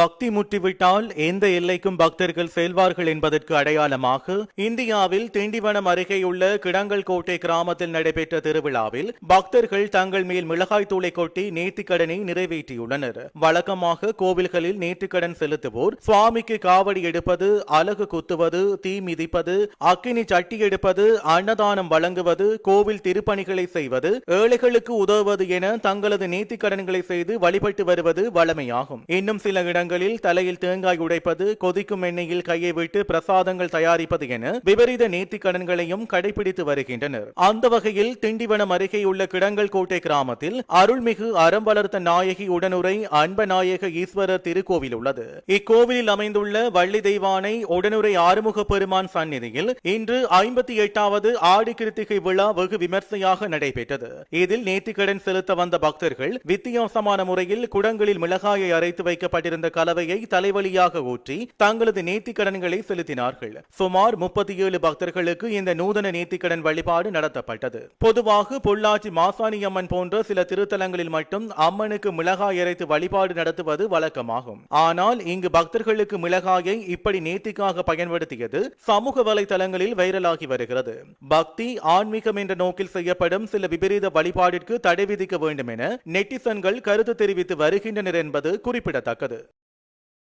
பக்தி முட்டிவிட்டால் எந்த எல்லைக்கும் பக்தர்கள் செல்வார்கள் என்பதற்கு அடையாளமாக இந்தியாவில் திண்டிவனம் அருகேயுள்ள கிடங்கல் கோட்டை கிராமத்தில் நடைபெற்ற திருவிழாவில் பக்தர்கள் தங்கள் மேல் மிளகாய் தூளை கொட்டி நேர்த்திக்கடனை நிறைவேற்றியுள்ளனர். வழக்கமாக கோவில்களில் நேர்த்திக்கடன் செலுத்துவோர் சுவாமிக்கு காவடி எடுப்பது அலகு குத்துவது தீ மிதிப்பது அக்கினி சட்டி எடுப்பது அன்னதானம் வழங்குவது கோவில் திருப்பணிகளை செய்வது ஏழைகளுக்கு உதவுவது என தங்களது நேர்த்திக்கடன்களை செய்து வழிபட்டு வருவது வழமையாகும். இன்னும் சில இடங்கள் இடங்களில் தலையில் தேங்காய் உடைப்பது கொதிக்கும் எண்ணெயில் கையை விட்டு பிரசாதங்கள் தயாரிப்பது என விபரீத நேர்த்திக்கடன்களையும் கடைபிடித்து வருகின்றனர். அந்த வகையில் திண்டிவனம் அருகேயுள்ள கிடங்கல் கோட்டை கிராமத்தில் அருள்மிகு அறம் வளர்த்த நாயகி உடனுரை அன்பநாயக ஈஸ்வரர் திருக்கோவில் உள்ளது. இக்கோவிலில் அமைந்துள்ள வள்ளி தெய்வானை உடனுரை ஆறுமுக பெருமான் சந்நிதியில் இன்று ஐம்பத்தி எட்டாவது ஆடி கிருத்திகை விழா வெகு விமர்சையாக நடைபெற்றது. இதில் நேர்த்திக்கடன் செலுத்த வந்த பக்தர்கள் வித்தியாசமான முறையில் குடங்களில் மிளகாயை அரைத்து வைக்கப்பட்டிருந்த கலவையை தலைவலியாக ஊற்றி தங்களது நேர்த்திக்கடன்களை செலுத்தினார்கள். சுமார் முப்பத்தி ஏழு பக்தர்களுக்கு இந்த நூதன நேர்த்திக்கடன் வழிபாடு நடத்தப்பட்டது. பொதுவாக பொள்ளாச்சி மாசாணி அம்மன் போன்ற சில திருத்தலங்களில் மட்டும் அம்மனுக்கு மிளகாய் இறைத்து வழிபாடு நடத்துவது வழக்கமாகும். ஆனால் இங்கு பக்தர்களுக்கு மிளகாயை இப்படி நேர்த்திக்காக பயன்படுத்தியது சமூக வலைதளங்களில் வைரலாகி வருகிறது. பக்தி ஆன்மீகம் என்ற நோக்கில் செய்யப்படும் சில விபரீத வழிபாடிற்கு தடை விதிக்க வேண்டும் என நெட்டிசன்கள் கருத்து தெரிவித்து வருகின்றனர் என்பது குறிப்பிடத்தக்கது.